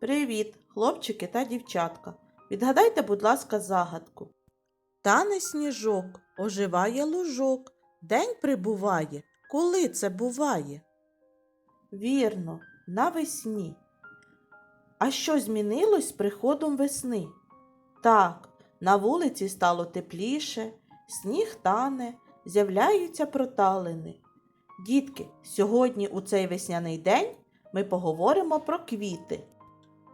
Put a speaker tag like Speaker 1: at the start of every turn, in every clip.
Speaker 1: Привіт, хлопчики та дівчатка. Відгадайте, будь ласка, загадку. Тане сніжок, оживає лужок, день прибуває. Коли це буває? Вірно, навесні. А що змінилось з приходом весни? Так, на вулиці стало тепліше, сніг тане, з'являються проталини. Дітки, сьогодні у цей весняний день ми поговоримо про квіти.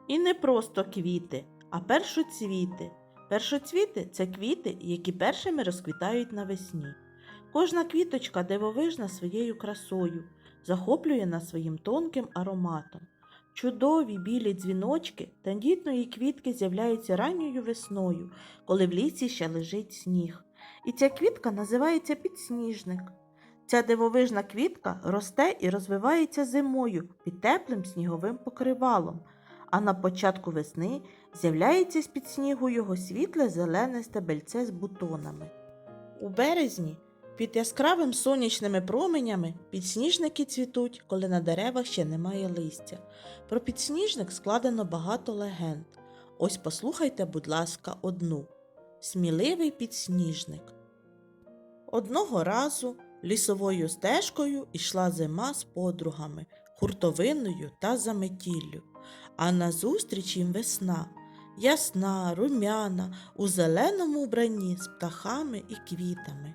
Speaker 1: І не просто квіти, а першоцвіти. Першоцвіти це квіти, які першими розквітають навесні. Кожна квіточка дивовижна своєю красою, захоплює нас своїм тонким ароматом. Чудові білі дзвіночки тендітної квітки з'являються ранньою весною, коли в лісі ще лежить сніг. І ця квітка називається підсніжник. Ця дивовижна квітка росте і розвивається зимою під теплим сніговим покривалом, а на початку весни з'являється з-під снігу його світле зелене стебельце з бутонами. У березні під яскравим сонячними променями підсніжники цвітуть, коли на деревах ще немає листя. Про підсніжник складено багато легенд. Ось послухайте, будь ласка, одну. Сміливий підсніжник. Одного разу лісовою стежкою йшла зима з подругами, хуртовиною та заметіллю, а назустріч їм весна, ясна, румяна, у зеленому вбранні з птахами і квітами.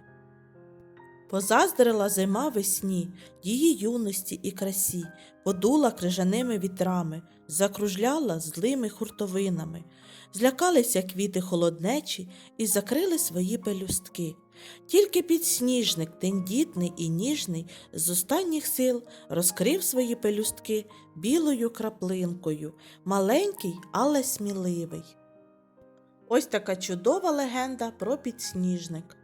Speaker 1: Позаздрила зима весні, її юності і красі, подула крижаними вітрами, закружляла злими хуртовинами, злякалися квіти холоднечі і закрили свої пелюстки. Тільки підсніжник, тендітний і ніжний, з останніх сил розкрив свої пелюстки білою краплинкою, маленький, але сміливий. Ось така чудова легенда про підсніжник.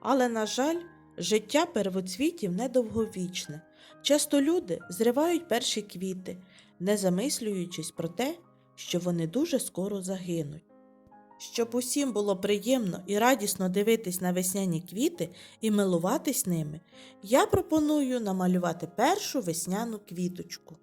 Speaker 1: Але, на жаль, життя первоцвітів недовговічне. Часто люди зривають перші квіти, не замислюючись про те, що вони дуже скоро загинуть. Щоб усім було приємно і радісно дивитись на весняні квіти і милуватись ними, я пропоную намалювати першу весняну квіточку.